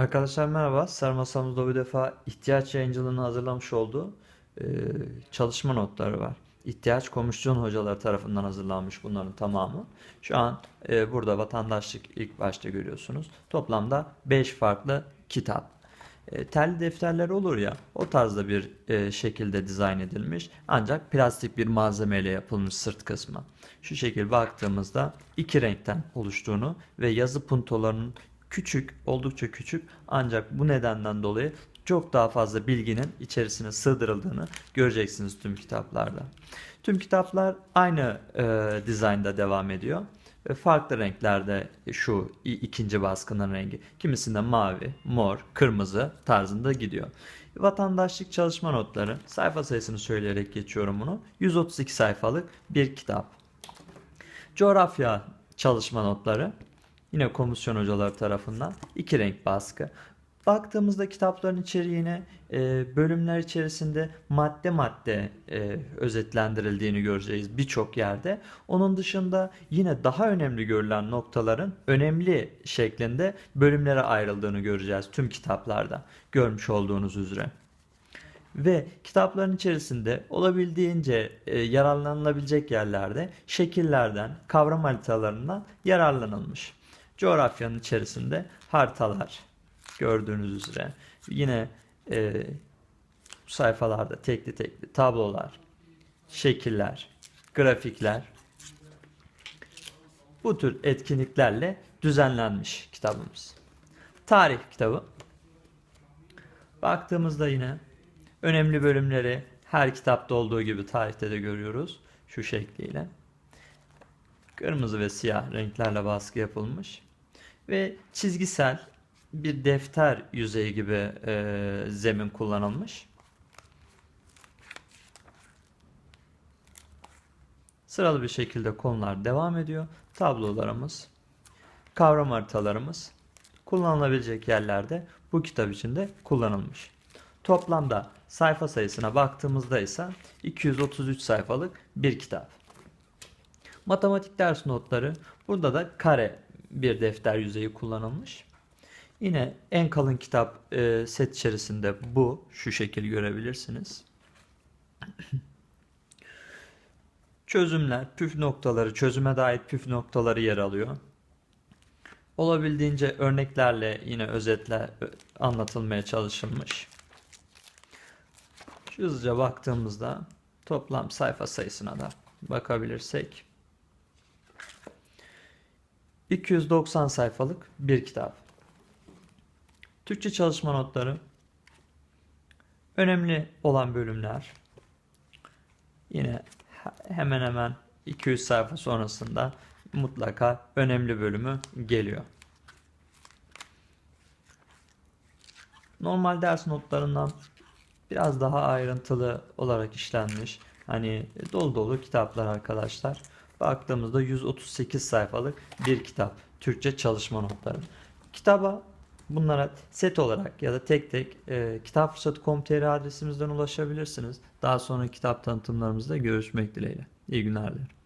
Arkadaşlar merhaba. Ser masamızda bu defa ihtiyaç yayıncılığının hazırlamış olduğu e, çalışma notları var. İhtiyaç komisyon hocaları tarafından hazırlanmış bunların tamamı. Şu an e, burada vatandaşlık ilk başta görüyorsunuz. Toplamda 5 farklı kitap. E, telli defterler olur ya o tarzda bir e, şekilde dizayn edilmiş. Ancak plastik bir malzemeyle yapılmış sırt kısmı. Şu şekil baktığımızda iki renkten oluştuğunu ve yazı puntolarının küçük, oldukça küçük ancak bu nedenden dolayı çok daha fazla bilginin içerisine sığdırıldığını göreceksiniz tüm kitaplarda. Tüm kitaplar aynı e, dizaynda devam ediyor. Ve farklı renklerde şu ikinci baskının rengi. Kimisinde mavi, mor, kırmızı tarzında gidiyor. Vatandaşlık çalışma notları sayfa sayısını söyleyerek geçiyorum bunu. 132 sayfalık bir kitap. Coğrafya çalışma notları yine komisyon hocaları tarafından iki renk baskı. Baktığımızda kitapların içeriğine e, bölümler içerisinde madde madde e, özetlendirildiğini göreceğiz birçok yerde. Onun dışında yine daha önemli görülen noktaların önemli şeklinde bölümlere ayrıldığını göreceğiz tüm kitaplarda görmüş olduğunuz üzere. Ve kitapların içerisinde olabildiğince e, yararlanılabilecek yerlerde şekillerden, kavram haritalarından yararlanılmış. Coğrafyanın içerisinde haritalar gördüğünüz üzere yine e, sayfalarda tekli tekli tablolar, şekiller, grafikler bu tür etkinliklerle düzenlenmiş kitabımız. Tarih kitabı. Baktığımızda yine önemli bölümleri her kitapta olduğu gibi tarihte de görüyoruz şu şekliyle. Kırmızı ve siyah renklerle baskı yapılmış ve çizgisel bir defter yüzeyi gibi e, zemin kullanılmış. Sıralı bir şekilde konular devam ediyor. Tablolarımız, kavram haritalarımız kullanılabilecek yerlerde bu kitap içinde kullanılmış. Toplamda sayfa sayısına baktığımızda ise 233 sayfalık bir kitap. Matematik ders notları burada da kare bir defter yüzeyi kullanılmış. Yine en kalın kitap e, set içerisinde bu şu şekil görebilirsiniz. Çözümler, püf noktaları, çözüme dair püf noktaları yer alıyor. Olabildiğince örneklerle yine özetle ö- anlatılmaya çalışılmış. Hızlıca baktığımızda toplam sayfa sayısına da bakabilirsek 290 sayfalık bir kitap. Türkçe çalışma notları önemli olan bölümler yine he- hemen hemen 200 sayfa sonrasında mutlaka önemli bölümü geliyor. Normal ders notlarından biraz daha ayrıntılı olarak işlenmiş. Hani dolu dolu kitaplar arkadaşlar. Baktığımızda 138 sayfalık bir kitap. Türkçe çalışma notları. Kitaba bunlara set olarak ya da tek tek e, kitapfırsatı.com.tr adresimizden ulaşabilirsiniz. Daha sonra kitap tanıtımlarımızda görüşmek dileğiyle. İyi günler dilerim.